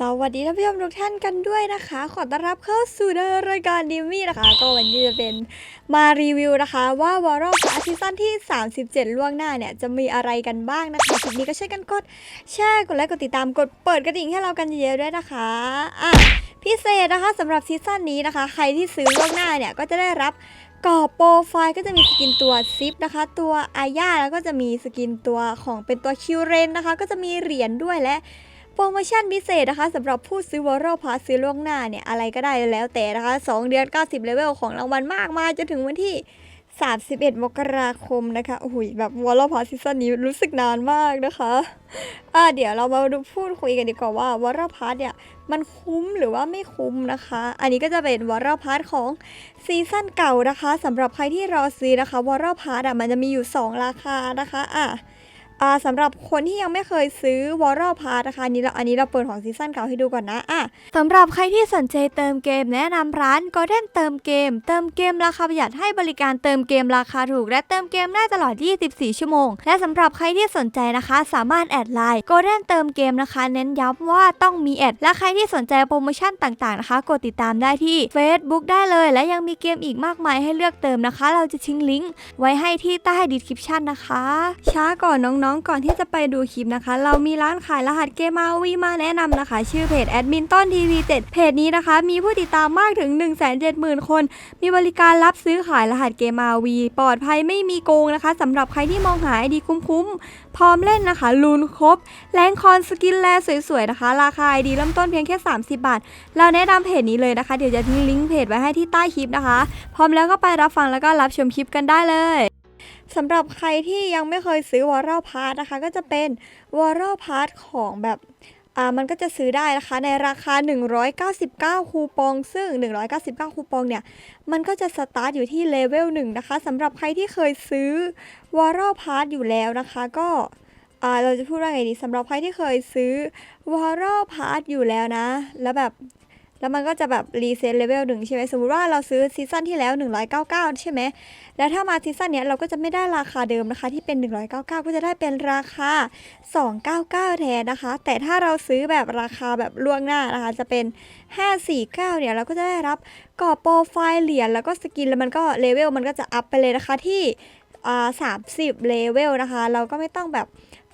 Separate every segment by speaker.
Speaker 1: สวัสดีท่านผู้ชมทุกท่านกันด้วยนะคะ ขอต้อนรับเข้าสู่รายการดิมี่นะคะ ก็วันนี้จะเป็นมารีวิวนะคะว่าวอร์พาซีซั่นที่ 37 ล่วงหน้าเนี่ย จะมีอะไรกันบ้างนะคะคลิปนี้ก็ช่วยกันกดแชร์กดไลค์กดติดตามกดเปิดกระดิ่งให้เรากันเยอะๆด้วยนะคะอะพิเศษนะคะสำหรับซีซั่นนี้นะคะ ใครที่ซื้อล่วงหน้าเนี่ยก็จะได้รับกรอบโปรไฟล์ก็จะมีสกินตัวซิปนะคะ ตัวอาญาแล้วก็จะมีสกินตัวของเป็นตัวคิวเรนนะคะ ก็จะมีเหรียญด้วยและ โปรโมชั่นพิเศษนะคะสำหรับผู้ซื้อวอร์พาซื้อล่วงหน้าเนี่ยอะไรก็ได้แล้วแต่นะคะ 2 เดือน 90 เลเวลของรางวัลมากมายจนถึงวันที่ 31 มกราคมนะคะโอ้โหแบบวอร์พาซีซั่นนี้รู้สึกนานมากนะคะอ่าเดี๋ยวเรามาดูพูดคุยกันดีกว่าว่าวอร์พาเนี่ยมันคุ้มหรือว่าไม่คุ้มนะคะ อันนี้ก็จะเป็นวอร์พาของซีซั่นเก่านะคะสำหรับใครที่รอซื้อนะคะวอร์พาอะมันจะมีอยู่ 2 ราคานะคะอะ อ่าสำหรับคนที่ยังไม่เคยซื้อวอร์พาร์นะคะอันนี้เราอันนี้เราเปิดของซีซั่นเก่าให้ดูก่อนนะอะสำหรับใครที่สนใจเติมเกมแนะนำร้าน Golden เติมเกม เติมเกมราคาประหยัดให้บริการเติมเกมราคาถูก และเติมเกมได้ตลอด 24 ชั่วโมง และสำหรับใครที่สนใจนะคะ สามารถแอดไลน์ Golden เติมเกมนะคะ เน้นย้ำว่าต้องมีแอดและใครที่สนใจโปรโมชั่นต่างๆนะคะกดติดตามได้ที่ Facebook ได้เลย และยังมีเกมอีกมากมายให้เลือกเติมนะคะ เราจะทิ้งลิงก์ไว้ให้ที่ใต้ดีสคริปชันนะคะ ช้าก่อนน้องๆ ก่อนที่จะไปดูคลิปนะคะ เรามีร้านขายรหัสเกมมาวีมาแนะนำนะคะ ชื่อเพจแอดมินต้นทีวี7เพจนี้นะคะ มีผู้ติดตามมากถึง 1 7 0 0 0 0 คน มีบริการรับซื้อขายรหัสเกมมาวี ปลอดภัยไม่มีโกงนะคะสำหรับใครที่มองหาไอดีคุ้มๆ พร้อมเล่นนะคะลูนครบแรงคอนสกินแลสวยๆนะคะ ราคาไอดีเริ่มต้นเพียงแค่ 30 บาท เราแนะนำเพจนี้เลยนะคะ เดี๋ยวจะทิ้งลิงก์เพจไว้ให้ที่ใต้คลิปนะคะ พร้อมแล้วก็ไปรับฟังแล้วก็รับชมคลิปกันได้เลย สำหรับใครที่ยังไม่เคยซื้อวอร์เรลพาร์ทนะคะ ก็จะเป็นวอร์เรลพาร์ทของแบบอ่ามันก็จะซื้อได้นะคะในราคา 199 คูปอง ซึ่ง 199 คูปองเนี่ย มันก็จะสตาร์ทอยู่ที่เลเวล1นะคะสำหรับใครที่เคยซื้อวอร์เรลพาร์ทอยู่แล้วนะคะ ก็อ่าเราจะพูดว่าไงดีสำหรับใครที่เคยซื้อวอร์เรลพาร์ทอยู่แล้วนะ แล้วแบบ แล้วมันก็จะแบบรีเซ็ตเลเวลหนึ่งใช่ไหมสมมติว่าเราซื้อซีซั่นที่แล้ว 199 ใช่ไหมแล้วถ้ามาซีซั่นเนี้ยเราก็จะไม่ได้ราคาเดิมนะคะที่เป็น 199 ก็จะได้เป็นราคา 299 แทนนะคะ แต่ถ้าเราซื้อแบบราคาแบบล่วงหน้านะคะจะเป็น 549 เนี่ยเราก็จะได้รับกรอบโปรไฟล์เหรียญแล้วก็สกินแล้วมันก็เลเวลมันก็จะอัพไปเลยนะคะที่อ่า30เลเวลนะคะ เราก็ไม่ต้องแบบ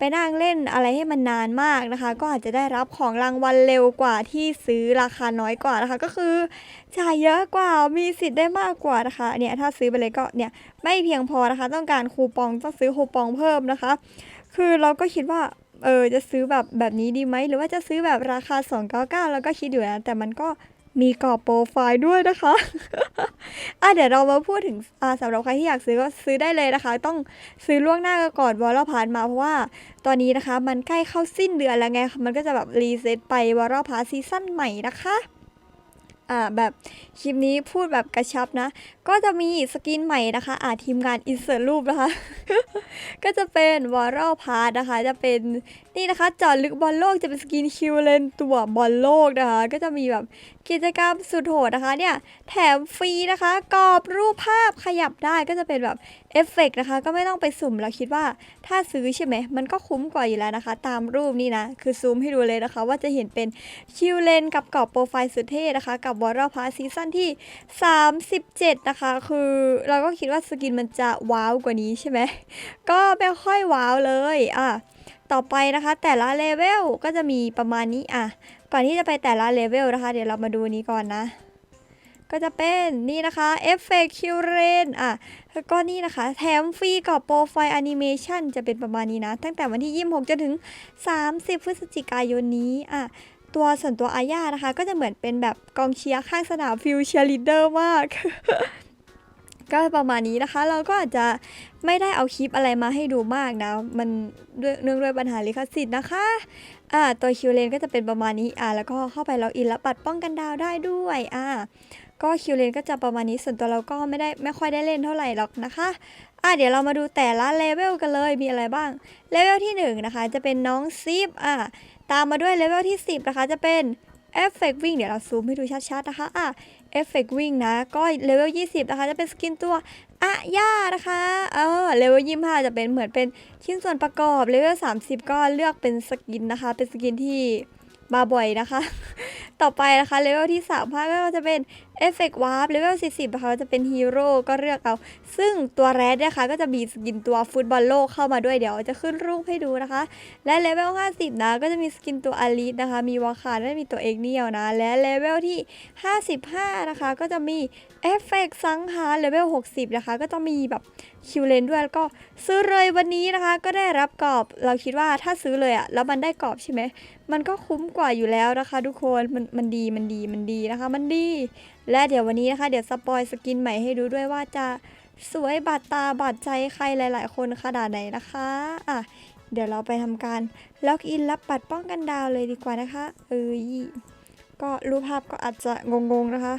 Speaker 1: ไปนั่งเล่นอะไรให้มันนานมากนะคะ ก็อาจจะได้รับของรางวัลเร็วกว่าที่ซื้อราคาน้อยกว่านะคะ ก็คือจ่ายเยอะกว่ามีสิทธิ์ได้มากกว่านะคะเนี่ยถ้าซื้อไปเลยก็เนี่ยไม่เพียงพอนะคะ ต้องการคูปองต้องซื้อคูปองเพิ่มนะคะ คือเราก็คิดว่าเออจะซื้อแบบแบบนี้ดีไหมหรือว่าจะซื้อแบบราคา 299 แล้วก็คิดอยู่นะแต่มันก็ มีกรอบโปรไฟล์ด้วยนะคะ อะเดี๋ยวเรามาพูดถึงอ่าสำหรับใครที่อยากซื้อก็ซื้อได้เลยนะคะ ต้องซื้อล่วงหน้าก่อนวอลพาร์มาเพราะว่าตอนนี้นะคะ มันใกล้เข้าสิ้นเดือนแล้วไง มันก็จะแบบรีเซ็ตไปวอลพาร์ซีซั่นใหม่นะคะ อ่าแบบคลิปนี้พูดแบบกระชับนะ ก็จะมีสกินใหม่นะคะ อ่าทีมงานอินเสิร์ตรูปนะคะ ก็จะเป็นวอลพาร์นะคะ จะเป็นนี่นะคะจอดลึกบอลโลกจะเป็นสกินคิวเลนตัวบอลโลกนะคะ ก็จะมีแบบกิจกรรมสุดโหดนะคะเนี่ยแถมฟรีนะคะกรอบรูปภาพขยับได้ก็จะเป็นแบบเอฟเฟกต์นะคะก็ไม่ต้องไปสุ่มแล้วคิดว่าถ้าซื้อใช่ไหมมันก็คุ้มกว่าอยู่แล้วนะคะ ตามรูปนี่นะ คือซูมให้ดูเลยนะคะ ว่าจะเห็นเป็นคิวเลนกับกรอบโปรไฟล์สุดเท่นะคะ กับวอร์รพาซีซั่นที่ 37 นะคะ คือเราก็คิดว่าสกินมันจะว้าวกว่านี้ใช่ไหมก็ไม่ค่อยว้าวเลยอะต่อไปนะคะ แต่ละเลเวลก็จะมีประมาณนี้อะก่อนที่จะไปแต่ละเลเวลนะคะ เดี๋ยวเรามาดูนี้ก่อนนะ ก็จะเป็นนี่นะคะเอฟเฟกต์คิวเรนอะแล้วก็นี่นะคะ แถมฟรีกับโปรไฟล์แอนิเมชันจะเป็นประมาณนี้นะ ตั้งแต่วันที่ 26จนถึง 30 พฤศจิกายนนี้อะตัวส่วนตัวอาญานะคะ ก็จะเหมือนเป็นแบบกองเชียร์ข้างสนามฟิลเชียร์ลีดเดอร์มากก็ประมาณนี้นะคะ เราก็อาจจะไม่ได้เอาคลิปอะไรมาให้ดูมากนะ มันเนื่องด้วยปัญหาลิขสิทธิ์นะคะ อ่าตัวคิวเลนก็จะเป็นประมาณนี้อ่าแล้วก็เข้าไปล็อกอินแล้วปัดป้องกันดาวได้ด้วยอ่าก็คิวเลนก็จะประมาณนี้ส่วนตัวเราก็ไม่ได้ไม่ค่อยได้เล่นเท่าไหร่หรอกนะคะอ่าเดี๋ยวเรามาดูแต่ละเลเวลกันเลยมีอะไรบ้างเลเวลที่หนึ่งนะคะจะเป็นน้องซิปอ่าตามมาด้วยเลเวลที่ 10 นะคะจะเป็นเอฟเฟกวิ่งเดี๋ยวเราซูมให้ดูชัดๆนะคะอะเอฟเฟกวิ่งนะก็เลเวล20 นะคะ จะเป็นสกินตัว อะย่านะคะเออเลเวล25จะเป็นเหมือนเป็นชิ้นส่วนประกอบเลเวลสามสิบก็เลือกเป็นสกินนะคะ เป็นสกินที่มาบ่อยนะคะ ต่อไปนะคะเลเวลที่สามห้าก็จะเป็น เอฟเฟกต์วาร์ปเลเวล40นะคะจะเป็นฮีโร่ก็เลือกเอา ซึ่งตัวแรดนะคะก็จะมีสกินตัวฟุตบอลโลกเข้ามาด้วยเดี๋ยวจะขึ้นรูปให้ดูนะคะ และเลเวล50 นะก็จะมีสกินตัวอาลีดนะคะ มีวาคาและมีตัวเอกเนียวนะ และเลเวลที่ 55 นะคะ ก็จะมีเอฟเฟกต์สังหารเลเวล60 นะคะ ก็จะมีแบบคิวเลนด้วยแล้วก็ซื้อเลยวันนี้นะคะ ก็ได้รับกรอบเราคิดว่าถ้าซื้อเลยอะแล้วมันได้กรอบใช่ไหมมันก็คุ้มกว่าอยู่แล้วนะคะ ทุกคนมันมันดีมันดีมันดีนะคะ มันดีและเดี๋ยววันนี้นะคะ เดี๋ยวสปอยสกินใหม่ให้ดูด้วยว่าจะสวยบาดตาบาดใจใครหลาย ๆ คนขนาดไหนนะคะอะเดี๋ยวเราไปทำการล็อกอินรับบัตรป้องกันดาวเลยดีกว่านะคะเอ้ยก็รูปภาพก็อาจจะงงๆนะคะ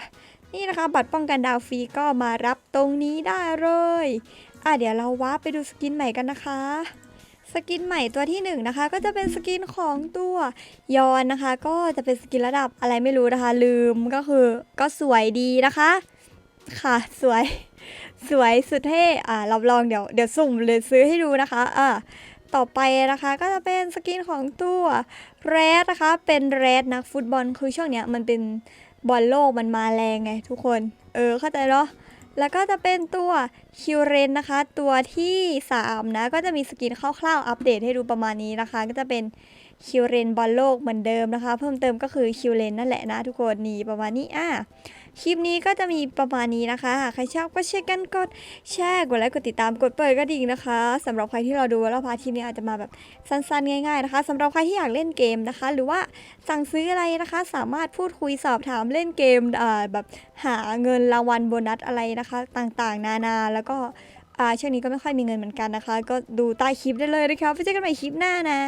Speaker 1: นี่นะคะ บัตรป้องกันดาวฟรีก็มารับตรงนี้ได้เลยอะเดี๋ยวเราว้าไปดูสกินใหม่กันนะคะ สกินใหม่ตัวที่หนึ่งนะคะก็จะเป็นสกินของตัวยอนนะคะ ก็จะเป็นสกินระดับอะไรไม่รู้นะคะ ลืมก็คือก็สวยดีนะคะ ค่ะสวยสวยสุดเท่อ่ารับรองเดี๋ยวเดี๋ยวสุ่มเลยซื้อให้ดูนะคะอ่าต่อไปนะคะก็จะเป็นสกินของตัวแรดนะคะ เป็นแรดนักฟุตบอลคือช่วงเนี้ยมันเป็นบอลโลกมันมาแรงไงทุกคน เออเข้าใจเนาะ แล้วก็จะเป็นตัวคิวเรนนะคะ ตัวที่ 3 นะ ก็จะมีสกินคร่าวๆ อัปเดตให้ดูประมาณนี้นะคะ ก็จะเป็นคิวเรนบอลโลกเหมือนเดิมนะคะ เพิ่มเติมก็คือคิวเรนนั่นแหละนะทุกคนนี่ประมาณนี้อะ คลิปนี้ก็จะมีประมาณนี้นะคะหากใครชอบก็เช่วยกันกดแชร์กดไลค์กดติดตามกดเปิดกระดิ่งนะคะสำหรับใครที่เราดูแล้วพาร์ทคลิปนี้อาจจะมาแบบสั้นๆ ง่ายๆนะคะสำหรับใครที่อยากเล่นเกมนะคะ หรือว่าสั่งซื้ออะไรนะคะ สามารถพูดคุยสอบถามเล่นเกมอ่าแบบหาเงินรางวัลโบนัสอะไรนะคะ ต่างๆ นานาแล้วก็อ่าช่วงนี้ก็ไม่ค่อยมีเงินเหมือนกันนะคะ ก็ดูใต้คลิปได้เลยนะคะไปเจอกันใหม่คลิปหน้านะ